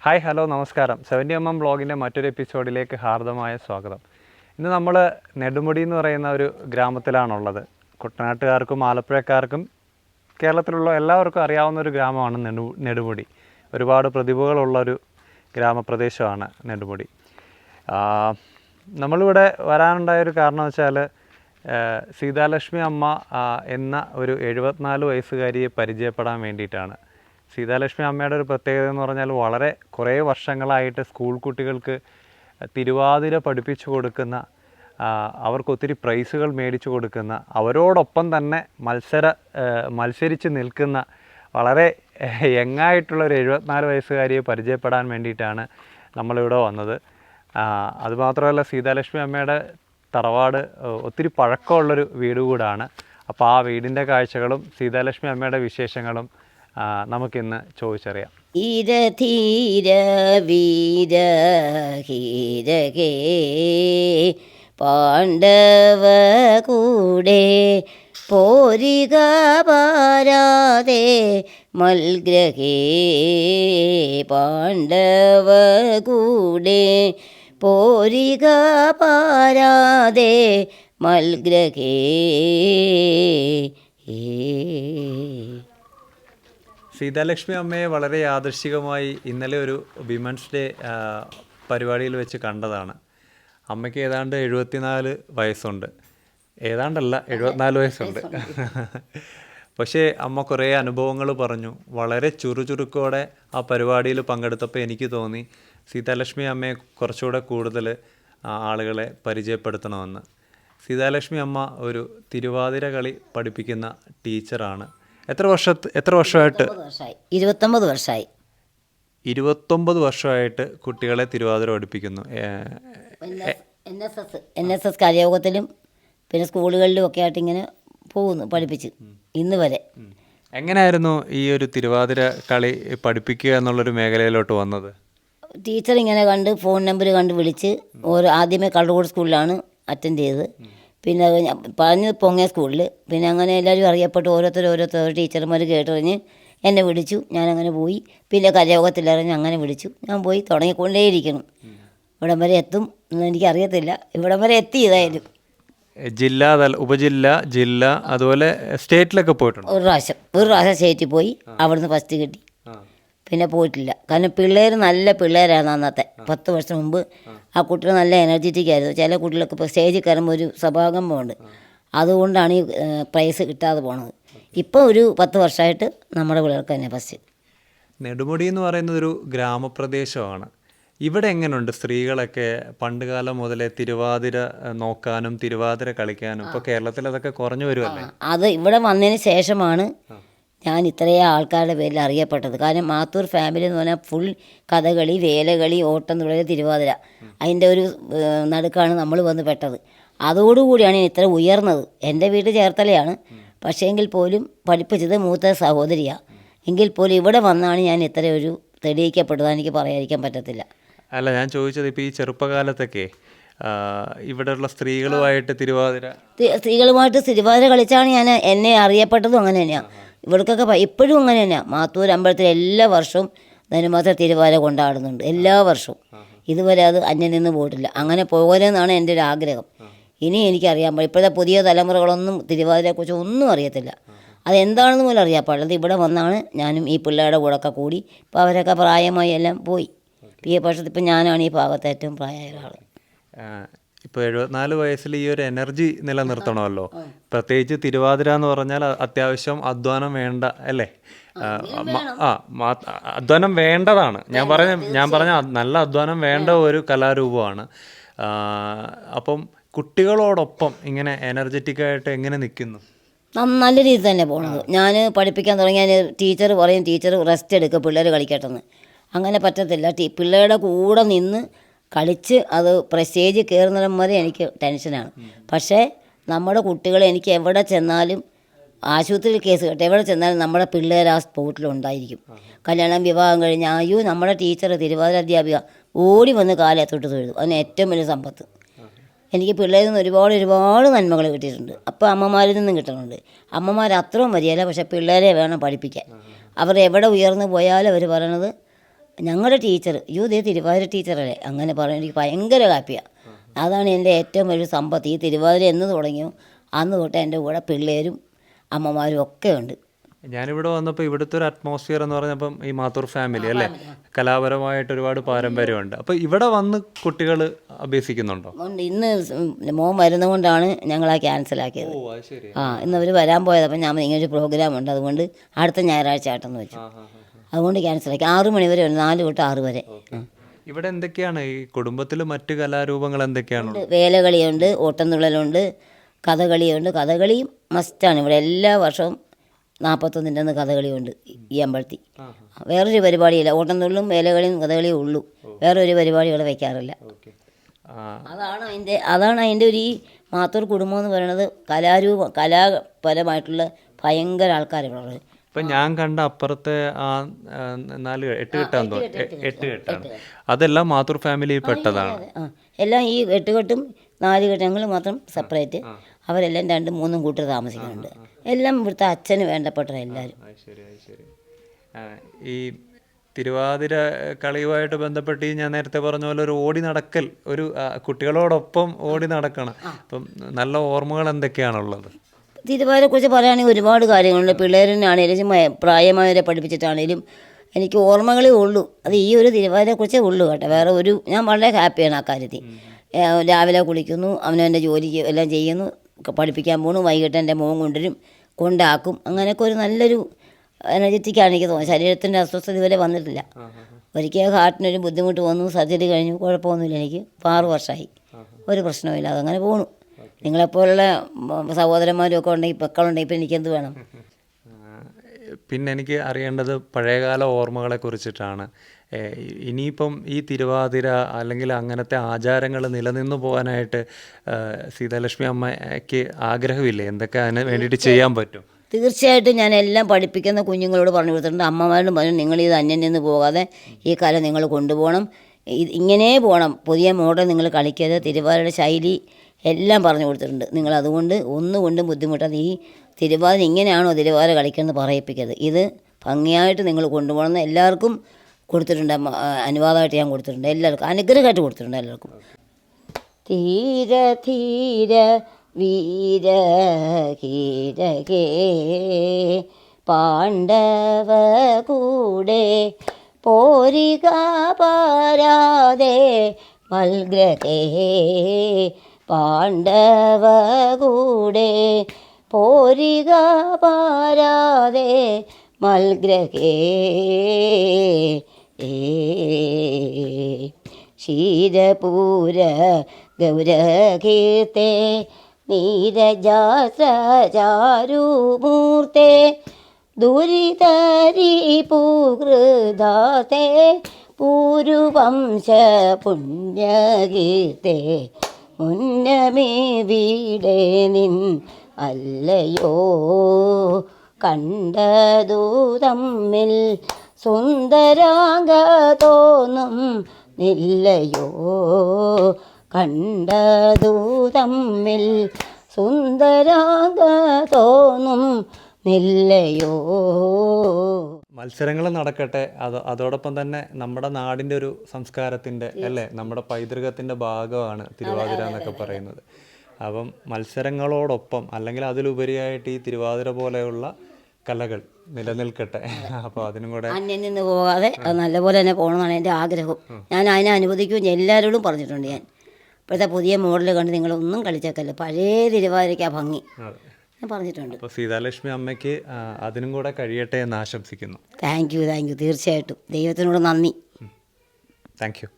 Hi hello നമസ്കാരം. Seventy M M ബ്ലോഗിന്റെ മറ്റൊരു എപ്പിസോഡിലേക്ക് ഹാർദമായ സ്വാഗതം. ഇന്ന് നമ്മൾ നെടുമുടി എന്ന് പറയുന്ന ഒരു ഗ്രാമത്തിലാണുള്ളത്. കുട്ടനാട്ടുകാർക്കും ആലപ്പുഴക്കാർക്കും കേരളത്തിലുള്ള എല്ലാവർക്കും അറിയാവുന്ന ഒരു ഗ്രാമമാണ് നെടു നെടുമുടി. ഒരുപാട് പ്രതിഭകളുള്ള ഒരു ഗ്രാമപ്രദേശമാണ് നെടുമുടി. നമ്മളിവിടെ വരാനുണ്ടായ ഒരു കാരണം വെച്ചാൽ സീതാലക്ഷ്മി അമ്മ എന്ന ഒരു എഴുപത്തിനാല് വയസ്സുകാരിയെ പരിചയപ്പെടാൻ വേണ്ടിയിട്ടാണ്. സീതാലക്ഷ്മി അമ്മയുടെ ഒരു പ്രത്യേകത എന്ന് പറഞ്ഞാൽ വളരെ കുറേ വർഷങ്ങളായിട്ട് സ്കൂൾ കുട്ടികൾക്ക് തിരുവാതിര പഠിപ്പിച്ചു കൊടുക്കുന്ന അവർക്കൊത്തിരി പ്രൈസുകൾ മേടിച്ചു കൊടുക്കുന്ന അവരോടൊപ്പം തന്നെ മത്സര മത്സരിച്ച് നിൽക്കുന്ന വളരെ യങ്ങായിട്ടുള്ള ഒരു എഴുപത്തിനാല് വയസ്സുകാരിയെ പരിചയപ്പെടാൻ വേണ്ടിയിട്ടാണ് നമ്മളിവിടെ വന്നത്. അതുമാത്രമല്ല സീതാലക്ഷ്മി അമ്മയുടെ തറവാട് ഒത്തിരി പഴക്കമുള്ളൊരു വീട് കൂടാണ്. അപ്പോൾ ആ വീടിന്റെ കാഴ്ചകളും സീതാലക്ഷ്മി അമ്മയുടെ വിശേഷങ്ങളും നമുക്കിന്ന് ചോദിച്ചറിയാം. ധീര വീര ഹീരകേ പാണ്ഡവ കൂടെ പോരിക പാരാതെ മൽഗ്രഹേ പാണ്ഡവ കൂടെ പോരിക പാരാതെ മൽഗ്രഹേ. സീതാലക്ഷ്മി അമ്മയെ വളരെ യാദൃശികമായി ഇന്നലെ ഒരു വിമൻസ് ഡേ പരിപാടിയിൽ വെച്ച് കണ്ടതാണ്. അമ്മയ്ക്ക് ഏതാണ്ട് എഴുപത്തിനാല് വയസ്സുണ്ട്. ഏതാണ്ടല്ല എഴുപത്തിനാല് വയസ്സുണ്ട്. പക്ഷേ അമ്മ കുറേ അനുഭവങ്ങൾ പറഞ്ഞു. വളരെ ചുറുചുറുക്കോടെ ആ പരിപാടിയിൽ പങ്കെടുത്തപ്പോൾ എനിക്ക് തോന്നി സീതാലക്ഷ്മി അമ്മയെ കുറച്ചുകൂടെ കൂടുതൽ ആളുകളെ പരിചയപ്പെടുത്തണമെന്ന്. സീതാലക്ഷ്മി അമ്മ ഒരു തിരുവാതിര കളി പഠിപ്പിക്കുന്ന ടീച്ചറാണ്. എത്ര വർഷ എത്ര വർഷമായിട്ട്? ഇരുപത്തൊമ്പത് വർഷമായി. ഇരുപത്തൊമ്പത് വർഷമായി. വർഷമായിട്ട് കുട്ടികളെ തിരുവാതിര പഠിപ്പിക്കുന്നു. N S S N S S കലയോഗത്തിലും പിന്നെ സ്കൂളുകളിലും ഒക്കെ ആയിട്ട് ഇങ്ങനെ പോകുന്നു പഠിപ്പിച്ച്. ഇന്ന് വരെ. എങ്ങനെയായിരുന്നു ഈ ഒരു തിരുവാതിര കളി പഠിപ്പിക്കുക എന്നുള്ളൊരു മേഖലയിലോട്ട് വന്നത്? ടീച്ചർ ഇങ്ങനെ കണ്ട് ഫോൺ നമ്പർ കണ്ട് വിളിച്ച് ഓരോ ആദ്യമേ കള്ളൂർ സ്കൂളിലാണ് അറ്റൻഡ് ചെയ്തത്. പിന്നെ പറഞ്ഞ് പൊങ്ങിയ സ്കൂളിൽ പിന്നെ അങ്ങനെ എല്ലാവരും അറിയപ്പെട്ട്. ഓരോരുത്തർ ഓരോരുത്തർ ടീച്ചർമാർ കേട്ടറിഞ്ഞ് എന്നെ വിളിച്ചു. ഞാനങ്ങനെ പോയി. പിന്നെ കരയോഗത്തിലറിഞ്ഞ് അങ്ങനെ വിളിച്ചു. ഞാൻ പോയി തുടങ്ങിക്കൊണ്ടേയിരിക്കണം ഇവിടം വരെ എത്തും എന്ന് എനിക്കറിയത്തില്ല. ഇവിടം വരെ എത്തി ഇതായാലും ജില്ലാതല തല ഉപജില്ല ജില്ല അതുപോലെ സ്റ്റേറ്റിലൊക്കെ പോയിട്ടുണ്ട്. ഒരു പ്രാവശ്യം ഒരു പ്രാവശ്യം സ്റ്റേറ്റിൽ പോയി. അവിടുന്ന് ഫസ്റ്റ് കിട്ടി. പിന്നെ പോയിട്ടില്ല. കാരണം പിള്ളേർ നല്ല പിള്ളേരാണ് അന്നത്തെ. പത്ത് വർഷം മുമ്പ് ആ. കുട്ടികൾ നല്ല എനർജറ്റിക് ആയിരുന്നു. ചില കുട്ടികൾക്ക് ഇപ്പോൾ സ്റ്റേജിൽ കയറുമ്പോൾ ഒരു സ്വഭാകമ്പമുണ്ട് അതുകൊണ്ടാണ് ഈ പ്രൈസ് കിട്ടാതെ പോണത്. ഇപ്പോൾ ഒരു പത്ത് വർഷമായിട്ട് നമ്മുടെ പിള്ളേർക്ക് തന്നെ ഫസ്റ്റ് നെടുമുടി എന്ന് പറയുന്നത് ഒരു ഗ്രാമപ്രദേശമാണ്. ഇവിടെ എങ്ങനെയുണ്ട് സ്ത്രീകളൊക്കെ പണ്ടുകാലം മുതലേ തിരുവാതിര നോക്കാനും തിരുവാതിര കളിക്കാനും? ഇപ്പോൾ കേരളത്തിൽ അതൊക്കെ കുറഞ്ഞു വരുമല്ലേ അത് ഇവിടെ വന്നതിന് ശേഷമാണ് ഞാൻ ഇത്രയും ആൾക്കാരുടെ പേരിൽ അറിയപ്പെട്ടത്. കാരണം മാത്തൂർ ഫാമിലി എന്ന് പറഞ്ഞാൽ ഫുൾ കഥകളി വേലകളി ഓട്ടം തുള്ളൽ തിരുവാതിര. അതിന്റെ ഒരു നടുക്കാണ് നമ്മൾ വന്ന് പെട്ടത്. അതോടുകൂടിയാണ് ഞാൻ ഇത്ര ഉയർന്നത്. എന്റെ വീട് ചേർത്തലയാണ്. പക്ഷേ എങ്കിൽ പോലും പഠിപ്പിച്ചത് മൂത്ത സഹോദരിയാണ് എങ്കിൽ പോലും ഇവിടെ വന്നാണ് ഞാൻ ഇത്ര ഒരു തെളിയിക്കപ്പെടുന്നത്. എനിക്ക് പറയാതിരിക്കാൻ പറ്റത്തില്ല. അല്ല ഞാൻ ചോദിച്ചത് ഇപ്പോൾ ഈ ചെറുപ്പകാലത്തൊക്കെ ഇവിടെയുള്ള സ്ത്രീകളുമായിട്ട് തിരുവാതിര സ്ത്രീ- സ്ത്രീകളുമായിട്ട് തിരുവാതിര കളിച്ചാണ് ഞാൻ എന്നെ അറിയപ്പെട്ടതും അങ്ങനെ തന്നെയാണ് ഇവർക്കൊക്കെ എപ്പോഴും ഇപ്പോഴും അങ്ങനെ തന്നെയാണ് മാത്തൂർ അമ്പലത്തിൽ എല്ലാ വർഷവും ധനുമാസ തിരുവാല കൊണ്ടാടുന്നുണ്ട്. എല്ലാ വർഷവും. ഇതുവരെ അത് അന്യം നിന്ന് പോയിട്ടില്ല. അങ്ങനെ പോകരുതെന്നാണ് എന്റെ ഒരു ആഗ്രഹം. ഇനി എനിക്കറിയാൻ പാടില്ല. ഇപ്പോഴത്തെ പുതിയ തലമുറകളൊന്നും തിരുവാതിരയെക്കുറിച്ച് ഒന്നും അറിയത്തില്ല. അതെന്താണെന്ന് പോലും അറിയാൻ പാടില്ല. ഇവിടെ വന്നാണ് ഞാനും ഈ പിള്ളേരുടെ കൂടെ ഒക്കെ കൂടി. ഇപ്പോൾ അവരൊക്കെ പ്രായമായി എല്ലാം പോയി. ഈ എ ഇപ്പം ഞാനാണ് ഈ ഭാഗത്ത് ഏറ്റവും പ്രായമായ ഒരാൾ ഇപ്പോൾ എഴുപത്തിനാല് വയസ്സിൽ ഈ ഒരു എനർജി നിലനിർത്തണമല്ലോ. പ്രത്യേകിച്ച് തിരുവാതിര എന്ന് പറഞ്ഞാൽ അത്യാവശ്യം അധ്വാനം വേണ്ട അല്ലേ? ആ, അധ്വാനം വേണ്ടതാണ്. ഞാൻ പറഞ്ഞ ഞാൻ പറഞ്ഞ നല്ല അധ്വാനം വേണ്ട ഒരു കലാരൂപമാണ്. അപ്പം കുട്ടികളോടൊപ്പം ഇങ്ങനെ എനർജറ്റിക് ആയിട്ട് എങ്ങനെ നിൽക്കുന്നു? നല്ല രീതി തന്നെ പോണത്. ഞാൻ പഠിപ്പിക്കാൻ തുടങ്ങിയാൽ ടീച്ചർ പറയും ടീച്ചർ റെസ്റ്റ് എടുക്കുക പിള്ളേർ കളിക്കട്ടെന്ന്. അങ്ങനെ പറ്റത്തില്ല. ടീ പിള്ളേരുടെ കൂടെ നിന്ന് കളിച്ച് അത് പ്രസ്റ്റേജ് കയറുന്നിടം വരെ എനിക്ക് ടെൻഷനാണ് പക്ഷേ നമ്മുടെ കുട്ടികൾ എനിക്ക് എവിടെ ചെന്നാലും ആശുപത്രിയിൽ കേസ് കേട്ടെ. എവിടെ ചെന്നാലും നമ്മുടെ പിള്ളേർ ആ സ്പോട്ടിലുണ്ടായിരിക്കും കല്യാണം വിവാഹം കഴിഞ്ഞ് അയ്യോ നമ്മുടെ ടീച്ചർ തിരുവാതിര അധ്യാപിക ഓടി വന്ന് കാലത്തോട്ട് തൊഴുതു. അതിന് ഏറ്റവും വലിയ സമ്പത്ത്. എനിക്ക് പിള്ളേരിൽ നിന്ന് ഒരുപാട് ഒരുപാട് നന്മകൾ കിട്ടിയിട്ടുണ്ട്. അപ്പോൾ അമ്മമാരിൽ നിന്നും കിട്ടുന്നുണ്ട്. അമ്മമാർ അത്രയും വരികയില്ല പക്ഷേ പിള്ളേരെ വേണം പഠിപ്പിക്കാൻ. അവർ എവിടെ ഉയർന്നു പോയാലും അവർ പറയണത് ഞങ്ങളുടെ ടീച്ചർ യു ദേ തിരുവാതിര ടീച്ചറല്ലേ? അങ്ങനെ പറഞ്ഞു എനിക്ക് ഭയങ്കര ഹാപ്പിയാണ് അതാണ് എന്റെ ഏറ്റവും വലിയ സമ്പത്ത്. ഈ തിരുവാതിര എന്ന് തുടങ്ങിയോ അന്ന് തൊട്ട് എന്റെ കൂടെ പിള്ളേരും അമ്മമാരും ഒക്കെ ഉണ്ട്. ഞാനിവിടെ വന്നപ്പോൾ ഇവിടുത്തെ ഒരു അറ്റ്മോസ്ഫിയർ എന്ന് പറഞ്ഞപ്പം ഈ മാത്തൂർ ഫാമിലി അല്ലേ? കലാപരമായിട്ട് ഒരുപാട് പാരമ്പര്യമുണ്ട്. അപ്പോൾ ഇവിടെ വന്ന് കുട്ടികൾ അഭ്യസിക്കുന്നുണ്ടോ? ഇന്ന് മോൻ വരുന്നതുകൊണ്ടാണ് ഞങ്ങൾ ആ ക്യാൻസലാക്കിയത് ഓ അത് ആ ഇന്ന് അവർ വരാൻ പോയത് അപ്പം ഞാൻ ഇങ്ങനെ ഒരു പ്രോഗ്രാം ഉണ്ട്. അതുകൊണ്ട് അടുത്ത ഞായറാഴ്ച ആട്ടെന്ന് വെച്ചു അതുകൊണ്ട് ക്യാൻസലാക്കി ആറ് മണി വരെ ഉണ്ട് നാല് തൊട്ട് ആറ് വരെ. ഇവിടെ എന്തൊക്കെയാണ്? ഈ കുടുംബത്തിൽ മറ്റു കലാരൂപങ്ങൾ എന്തൊക്കെയാണ്. വേലകളിയുണ്ട് ഓട്ടംതുള്ളലുണ്ട് കഥകളിയുണ്ട്. കഥകളിയും മസ്റ്റാണ് ഇവിടെ എല്ലാ വർഷവും നാൽപ്പത്തൊന്നിന്റെ അന്ന് കഥകളിയുണ്ട് ഈ അമ്പലത്തിൽ. വേറൊരു പരിപാടിയില്ല. ഓട്ടംതുള്ളും വേലകളിയും കഥകളിയും ഉള്ളൂ. വേറൊരു പരിപാടി ഇവിടെ വയ്ക്കാറില്ല അതാണ് അതിന്റെ അതാണ് അതിന്റെ ഒരു ഈ മാത്തൂർ കുടുംബം എന്ന് പറയുന്നത് കലാരൂപ കലാപരമായിട്ടുള്ള ഭയങ്കര ആൾക്കാർ ഇവിടെ ഉള്ളത് ഇപ്പം ഞാൻ കണ്ട അപ്പുറത്തെ ആ നാല് എട്ട് കെട്ടാന്ന് തോന്നുന്നു. എട്ട് കെട്ടാണ്. അതെല്ലാം മാത്തൂർ ഫാമിലിയിൽ പെട്ടതാണ്. എല്ലാം ഈ എട്ടുകെട്ടും നാല് കെട്ടങ്ങൾ മാത്രം സെപ്പറേറ്റ് അവരെല്ലാം രണ്ടും മൂന്നും കൂട്ടർ താമസിക്കുന്നുണ്ട്. എല്ലാം ഇവിടുത്തെ അച്ഛന് വേണ്ടപ്പെട്ട എല്ലാവരും. ഈ തിരുവാതിര കളിയുമായിട്ട് ബന്ധപ്പെട്ട് ഞാൻ നേരത്തെ പറഞ്ഞ പോലെ ഒരു ഓടി നടക്കൽ ഒരു കുട്ടികളോടൊപ്പം ഓടി നടക്കണം. അപ്പം നല്ല ഓർമ്മകൾ എന്തൊക്കെയാണുള്ളത്? തിരുവാതിരക്കുറിച്ച് പറയുകയാണെങ്കിൽ ഒരുപാട് കാര്യങ്ങളുണ്ട്. പിള്ളേരിനാണേലും പ്രായമായവരെ പഠിപ്പിച്ചിട്ടാണേലും എനിക്ക് ഓർമ്മകളേ ഉള്ളൂ. അത് ഈ ഒരു തിരുവാതിരക്കുറിച്ചേ ഉള്ളൂ കേട്ടോ. വേറെ ഒരു ഞാൻ വളരെ ഹാപ്പിയാണ് ആ കാര്യത്തിൽ. രാവിലെ കുളിക്കുന്നു അവനവന്റെ ജോലിക്ക് എല്ലാം ചെയ്യുന്നു പഠിപ്പിക്കാൻ പോണു വൈകിട്ട് എന്റെ മോൻ കൊണ്ടുവരും കൊണ്ടാക്കും. അങ്ങനെയൊക്കെ ഒരു നല്ലൊരു എനർജറ്റിക്കാണ് എനിക്ക് തോന്നുന്നത്. ശരീരത്തിന്റെ അസ്വസ്ഥത ഇതുവരെ വന്നിട്ടില്ല. ഒരിക്കൽ ഹാർട്ടിനൊരു ബുദ്ധിമുട്ട് വന്നു സർജറി കഴിഞ്ഞു കുഴപ്പമൊന്നുമില്ല എനിക്ക്. ആറ് വർഷമായി. ഒരു പ്രശ്നവുമില്ല അതങ്ങനെ പോണു. നിങ്ങളെപ്പോലുള്ള സഹോദരന്മാരും ഒക്കെ ഉണ്ടെങ്കിൽ മക്കളുണ്ടെങ്കിൽ ഇപ്പം എനിക്കെന്ത് വേണം? പിന്നെ എനിക്ക് അറിയേണ്ടത് പഴയകാല ഓർമ്മകളെ കുറിച്ചിട്ടാണ്. ഇനിയിപ്പം ഈ തിരുവാതിര അല്ലെങ്കിൽ അങ്ങനത്തെ ആചാരങ്ങൾ നിലനിന്നു പോകാനായിട്ട് സീതാലക്ഷ്മി അമ്മയ്ക്ക് ആഗ്രഹമില്ലേ? എന്തൊക്കെ അതിന് വേണ്ടിയിട്ട് ചെയ്യാൻ പറ്റും? തീർച്ചയായിട്ടും ഞാൻ എല്ലാം പഠിപ്പിക്കുന്ന കുഞ്ഞുങ്ങളോട് പറഞ്ഞു കൊടുത്തിട്ടുണ്ട്. അമ്മമാരോടും പറഞ്ഞു നിങ്ങൾ ഇത് അന്യം നിന്ന് പോകാതെ ഈ കല നിങ്ങൾ കൊണ്ടുപോകണം. ഇങ്ങനെ പോകണം പുതിയ മോഡൽ നിങ്ങൾ കളിക്കരുത്. തിരുവാതിരയുടെ ശൈലി എല്ലാം പറഞ്ഞു കൊടുത്തിട്ടുണ്ട്. നിങ്ങൾ അതുകൊണ്ട് ഒന്നുകൊണ്ടും ബുദ്ധിമുട്ടാതെ ഈ തിരുവാതിര ഇങ്ങനെയാണോ തിരുവാതിര കളിക്കുന്നത് പറയിപ്പിക്കരുത്. ഇത് ഭംഗിയായിട്ട് നിങ്ങൾ കൊണ്ടുപോകണമെന്ന് എല്ലാവർക്കും കൊടുത്തിട്ടുണ്ട്. അനുവാദമായിട്ട് ഞാൻ കൊടുത്തിട്ടുണ്ട്. എല്ലാവർക്കും അനുഗ്രഹമായിട്ട് കൊടുത്തിട്ടുണ്ട് എല്ലാവർക്കും. തീര തീര വീര കീരകേ പാണ്ഡവ കൂടെ പോരിക പാരാതെ മൽഗ്രഹേ പാണ്ഡവ കൂടെ പോരിക പാരാതെ മൽഗ്രഹേ ക്ഷീരപൂര ഗൗരകീർത്തെ നീരജാചാരുമൂർത്തെ ദുരിതരി പൂകൃതാത്തെ പൂരുവംശ പുണ്യഗീത്തെ മുന്നമേ വീടേ നിൻ അല്ലയോ. കണ്ടതു തമ്മിൽ സുന്ദരാംഗ തോന്നും നില്ലയോ. കണ്ടതു തമ്മിൽ സുന്ദരാംഗ തോന്നും നില്ലയോ? മത്സരങ്ങൾ നടക്കട്ടെ. അത് അതോടൊപ്പം തന്നെ നമ്മുടെ നാടിന്റെ ഒരു സംസ്കാരത്തിന്റെ അല്ലേ? നമ്മുടെ പൈതൃകത്തിന്റെ ഭാഗമാണ് തിരുവാതിര എന്നൊക്കെ പറയുന്നത്. അപ്പം മത്സരങ്ങളോടൊപ്പം അല്ലെങ്കിൽ അതിലുപരിയായിട്ട് ഈ തിരുവാതിര പോലെയുള്ള കലകൾ നിലനിൽക്കട്ടെ. അപ്പോൾ അതിനും കൂടെ അന്യം നിന്ന് പോകാതെ അത് നല്ലപോലെ തന്നെ പോകണമെന്നാണ് എന്റെ ആഗ്രഹം. ഞാൻ അതിനെ അനുവദിക്കുകയും എല്ലാവരോടും പറഞ്ഞിട്ടുണ്ട് ഞാൻ. ഇപ്പോഴത്തെ പുതിയ മോഡൽ കണ്ട് നിങ്ങളൊന്നും കളിച്ചേക്കല്ല. പഴയ തിരുവാതിരയ്ക്കാ ഭംഗി. പറഞ്ഞിട്ടുണ്ട്. അപ്പോൾ സീതാലക്ഷ്മി അമ്മയ്ക്ക് അതിനും കൂടെ കഴിയട്ടെ എന്ന് ആശംസിക്കുന്നു. Thank you thank you. തീർച്ചയായിട്ടും. ദൈവത്തിനോട് നന്ദി. Thank you.